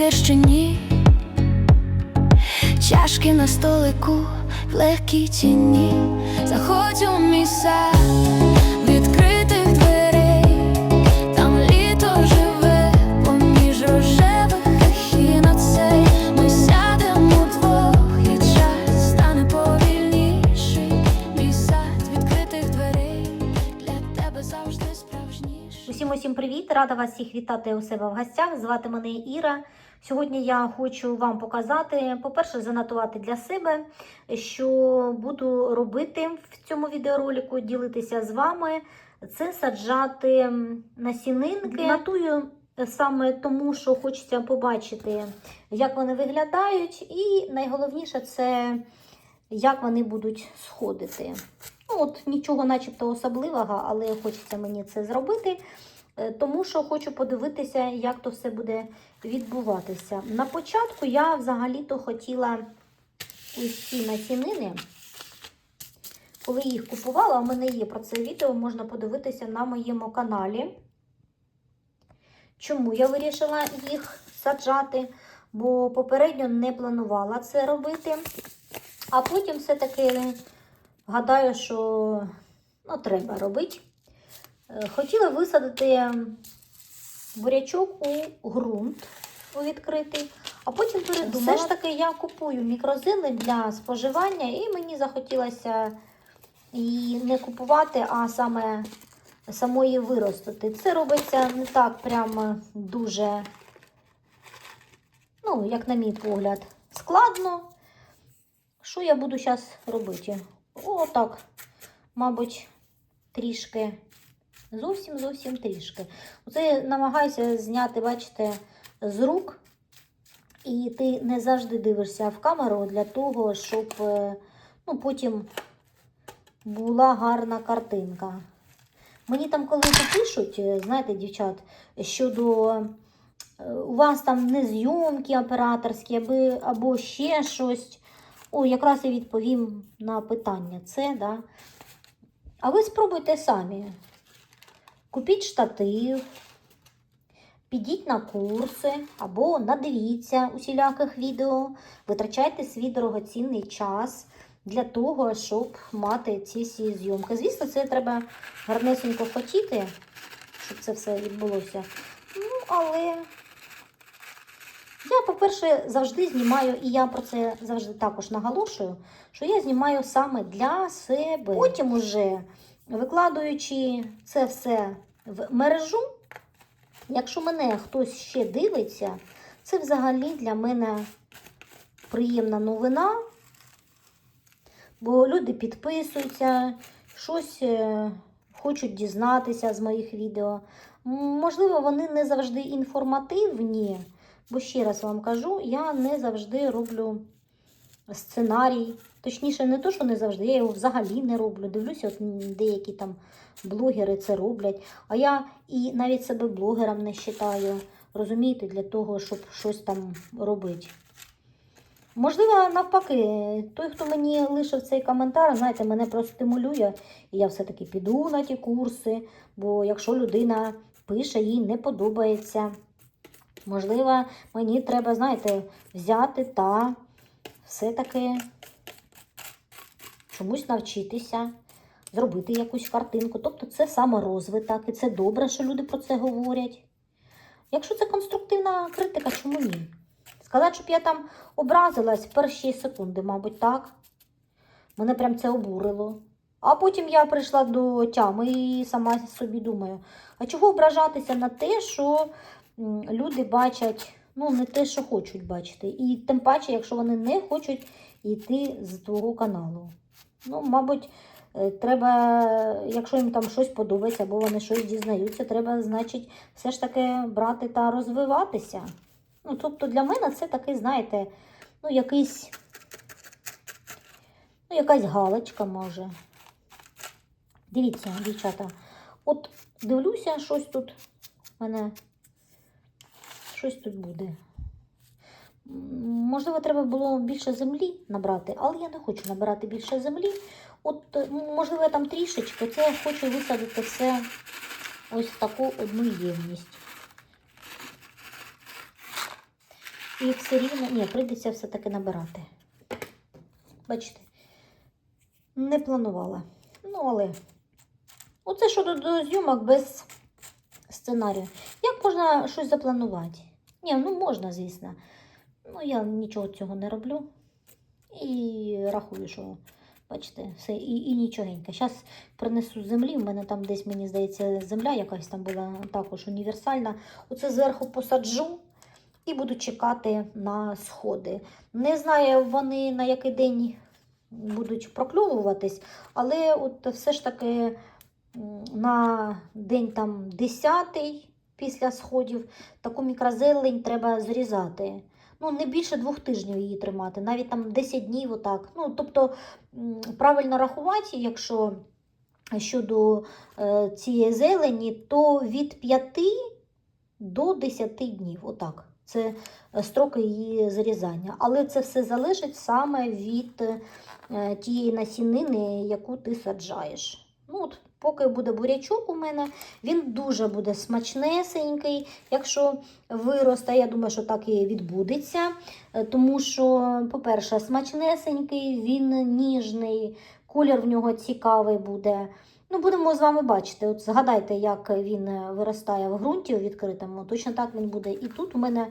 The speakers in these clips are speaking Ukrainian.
прийдеш чи ні? Чашки на столику в легкій тіні, заходь у мій сад відкритих дверей, там літо живе поміж рожевих хіноцей. Ми сядемо вдвох, і час стане повільніший. Мій відкритих дверей для тебе завжди. Усім усім привіт! Рада вас всіх вітати у себе в гостях. Звати мене Іра. Сьогодні я хочу вам показати, по-перше, занотувати для себе, що буду робити в цьому відеоролику, ділитися з вами. Це саджати насінинки. Натую саме тому, що хочеться побачити, як вони виглядають, і найголовніше це як вони будуть сходити. Ну, от нічого, начебто, особливого, але хочеться мені це зробити. Е, Тому що хочу подивитися, як то все буде відбуватися. На початку я взагалі-то хотіла ось ці насінини, коли їх купувала, у мене є про це відео, можна подивитися на моєму каналі. Чому я вирішила їх саджати? Бо попередньо не планувала це робити. А потім все-таки гадаю, що ну, треба робити. Хотіла висадити бурячок у ґрунт у відкритий, а потім передумала. Все ж таки я купую мікрозили для споживання, і мені захотілося її не купувати, а саме самої виростити. Це робиться не так прямо дуже, ну, як на мій погляд, складно. Що я буду зараз робити? О, так, мабуть, трішки. Зовсім зовсім трішки. Оце я намагаюся зняти, бачите, з рук. І ти не завжди дивишся в камеру для того, щоб е, ну, потім була гарна картинка. Мені там коли пишуть, е, знаєте, дівчат, щодо е, у вас там не зйомки операторські, аби, або ще щось. О, якраз і відповім на питання це, да. А ви спробуйте самі. Купіть штатив, підіть на курси або надивіться усіляких відео, витрачайте свій дорогоцінний час для того, щоб мати ці всі зйомки. Звісно, це треба гарнесенько хотіти, щоб це все відбулося. Ну, але я, по-перше, завжди знімаю, і я про це завжди також наголошую, що я знімаю саме для себе. Потім уже викладаючи це все в мережу, якщо мене хтось ще дивиться, це взагалі для мене приємна новина, бо люди підписуються, щось е, хочуть дізнатися з моїх відео. Можливо, вони не завжди інформативні, бо ще раз вам кажу, я не завжди роблю сценарій. Точніше, не то, що не завжди, я його взагалі не роблю. Дивлюся, от деякі там блогери це роблять. А я і навіть себе блогером не вважаю, розумієте, для того, щоб щось там робити. Можливо, навпаки, той, хто мені лишив цей коментар, знаєте, мене просто стимулює, і я все-таки піду на ті курси, бо якщо людина пише, їй не подобається. Можливо, мені треба, знаєте, взяти та все-таки чомусь навчитися, зробити якусь картинку. Тобто це саморозвиток, і це добре, що люди про це говорять. Якщо це конструктивна критика, чому ні? Сказати, щоб я там образилась перші секунди, мабуть, так. Мене прям це обурило. А потім я прийшла до тями і сама собі думаю, а чого ображатися на те, що люди бачать, ну, не те, що хочуть бачити. І тим паче, якщо вони не хочуть йти з твого каналу. Ну, мабуть, е, треба, якщо їм там щось подобається, або вони щось дізнаються, треба, значить, все ж таки брати та розвиватися. Ну, тобто для мене це такий, знаєте, ну, якийсь, ну, якась галочка може. Дивіться, дівчата, от дивлюся, щось тут в мене щось тут буде. Можливо, треба було більше землі набрати, але я не хочу набирати більше землі. От, е, м, можливо, там трішечки, це я хочу висадити все ось в таку одну ємність. І все рівно, ні, прийдеться все-таки набирати. Бачите, не планувала. Ну, але оце щодо до зйомок без сценарію. Як можна щось запланувати? Ні, ну можна, звісно. Ну, я нічого цього не роблю. І рахую, що, бачите, все, і, і нічогенько. Зараз принесу землі. У мене там десь, мені здається, земля якась там була також універсальна. Оце зверху посаджу і буду чекати на сходи. Не знаю, вони на який день будуть прокльовуватись, але от все ж таки на день там 10 після сходів таку мікрозелень треба зрізати. Ну, не більше двох тижнів її тримати, навіть там 10 днів отак. Ну, тобто правильно рахувати, якщо щодо е, цієї зелені, то від 5 до 10 днів. Отак. Це е, строки її зрізання. Але це все залежить саме від е, тієї насінини, яку ти саджаєш. Ну, от, поки буде бурячок у мене, він дуже буде смачнесенький. Якщо виросте, я думаю, що так і відбудеться. Е, Тому що, по-перше, смачнесенький, він ніжний, колір в нього цікавий буде. Ну, будемо з вами бачити. От згадайте, як він виростає в ґрунті у відкритому. Точно так він буде і тут. У мене,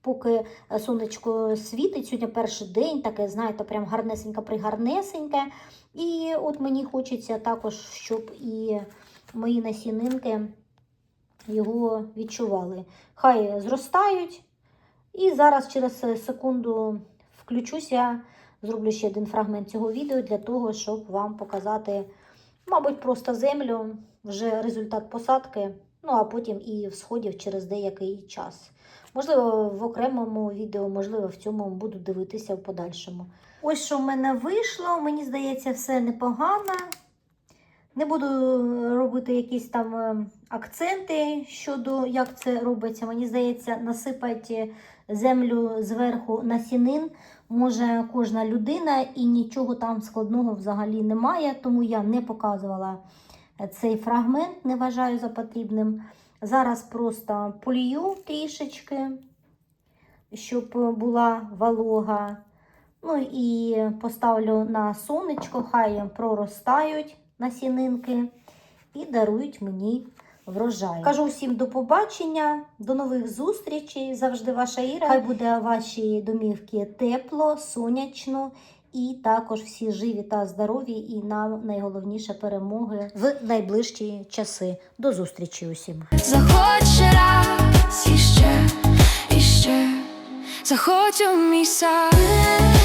поки е, сонечко світить, сьогодні перший день, таке, знаєте, прям гарнесеньке пригарнесеньке. І от мені хочеться також, щоб і мої насінинки його відчували. Хай зростають. І зараз через секунду включуся, зроблю ще один фрагмент цього відео для того, щоб вам показати, мабуть, просто землю, вже результат посадки, ну а потім і всходів через деякий час. Можливо, в окремому відео, можливо, в цьому буду дивитися в подальшому. Ось що в мене вийшло, мені здається, все непогано. Не буду робити якісь там е, акценти щодо як це робиться. Мені здається, насипати землю зверху насінин може кожна людина, і нічого там складного взагалі немає, тому я не показувала цей фрагмент, не вважаю за потрібним. Зараз просто полію трішечки, щоб була волога. Ну і поставлю на сонечко, хай проростають насінинки і дарують мені врожай. Кажу всім до побачення, до нових зустрічей. Завжди ваша Іра. Хай буде ваші домівки тепло, сонячно. І також всі живі та здорові, і нам найголовніше перемоги в найближчі часи. До зустрічі усім. Заходь раз іще, іще, заходь у мій сад.